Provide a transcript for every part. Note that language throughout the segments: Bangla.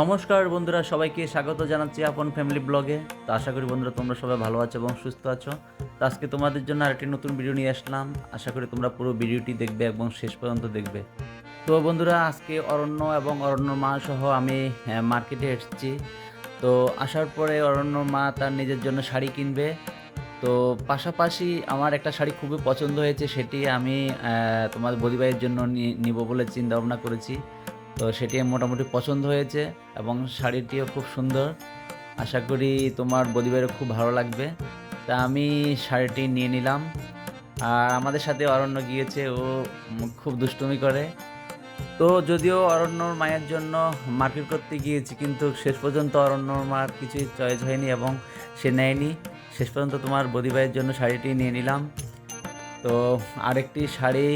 নমস্কার বন্ধুরা সবাইকে স্বাগত জানাচ্ছি আপন ফ্যামিলি ব্লগে তো আশা করি বন্ধুরা তোমরা সবাই ভালো আছো এবং সুস্থ আছো। তো আজকে তোমাদের জন্য আরেকটি নতুন ভিডিও নিয়ে আসলাম। আশা করি তোমরা পুরো ভিডিওটি দেখবে এবং শেষ পর্যন্ত দেখবে। তো বন্ধুরা আজকে অরণ্য এবং অরণ্য মা সহ আমি মার্কেটে এসেছি। তো আসার পরে অরণ্য মা তার নিজের জন্য শাড়ি কিনবে। তো পাশাপাশি আমার একটা শাড়ি খুবই পছন্দ হয়েছে, সেটি আমি তোমার বদিভাইয়ের জন্য নিব বলে চিন্তা ভাবনা করেছি। তো সেটি মোটামুটি পছন্দ হয়েছে এবং শাড়িটিও খুব সুন্দর। আশা করি তোমার বদিভাইয়েরও খুব ভালো লাগবে। তা আমি শাড়িটি নিয়ে নিলাম। আর আমাদের সাথে অরণ্য গিয়েছে, ও খুব দুষ্টুমি করে। তো যদিও অরণ্যর মায়ের জন্য মার্কেট করতে গিয়েছি, কিন্তু শেষ পর্যন্ত অরণ্যর মার কিছুই চয়েস হয়নি এবং সে নেয়নি। শেষ পর্যন্ত তোমার বদিভাইয়ের জন্য শাড়িটি নিয়ে নিলাম। তো আরেকটি শাড়ি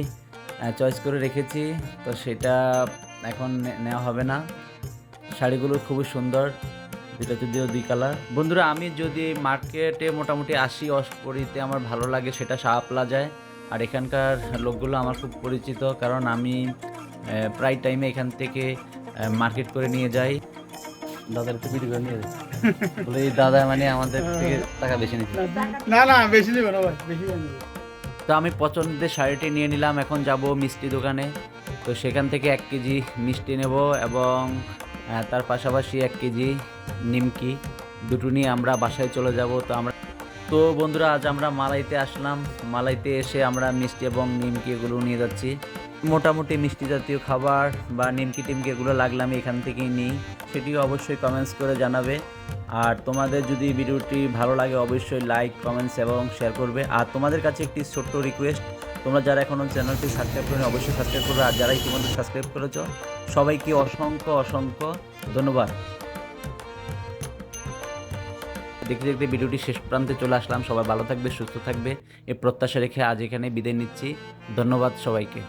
চয়েস করে রেখেছি। তো সেটা এখন নেওয়া হবে না। শাড়িগুলো খুবই সুন্দর দুটো যদিও দুই কালার। বন্ধুরা, আমি যদি মার্কেটে মোটামুটি আসি অস্পরিতে আমার ভালো লাগে, সেটা শাহ প্লাজায়। আর এখানকার লোকগুলো আমার খুব পরিচিত, কারণ আমি প্রায় টাইমে এখান থেকে মার্কেট করে নিয়ে যাই। দাদার একটু ভিডিও নিয়ে যাই। বলে এই দাদা মানে আমাদের থেকে টাকা বেশি নিচ্ছে। না না বেশি নেবে না ভাই বেশি নেবে। তো আমি পছন্দের শাড়িটি নিয়ে নিলাম এখন যাব মিষ্টি দোকানে। তো সেখান থেকে এক কেজি মিষ্টি নেব এবং তার পাশাপাশি এক কেজি নিমকি। দুটো নিয়ে আমরা বাসায় চলে যাব তো আমরা তো বন্ধুরা, আজ আমরা মালাইতে আসলাম। মালাইতে এসে আমরা মিষ্টি এবং নিমকি এগুলো নিয়ে যাচ্ছি। মোটামুটি মিষ্টি জাতীয় খাবার বা নিমকি টিমকি এগুলো লাগলে আমি এখান থেকেই নিই। সেটিও অবশ্যই কমেন্টস করে জানাবে। আর তোমাদের যদি ভিডিওটি ভালো লাগে, অবশ্যই লাইক কমেন্টস এবং শেয়ার করবে। আর তোমাদের কাছে একটি ছোট্ট রিকোয়েস্ট তোমরা যারা এখনও চ্যানেলটি সাবস্ক্রাইব করেনি, অবশ্যই সাবস্ক্রাইব করবে। আর যারা ইতিমধ্যে সাবস্ক্রাইব করেছ, সবাইকে অসংখ্য অসংখ্য ধন্যবাদ। দেখতে দেখতে ভিডিওটি শেষ প্রান্তে চলে আসলাম। সবাই ভালো থাকবে, সুস্থ থাকবে। এ প্রত্যাশা রেখে আজ এখানে বিদায় নিচ্ছি। ধন্যবাদ সবাইকে।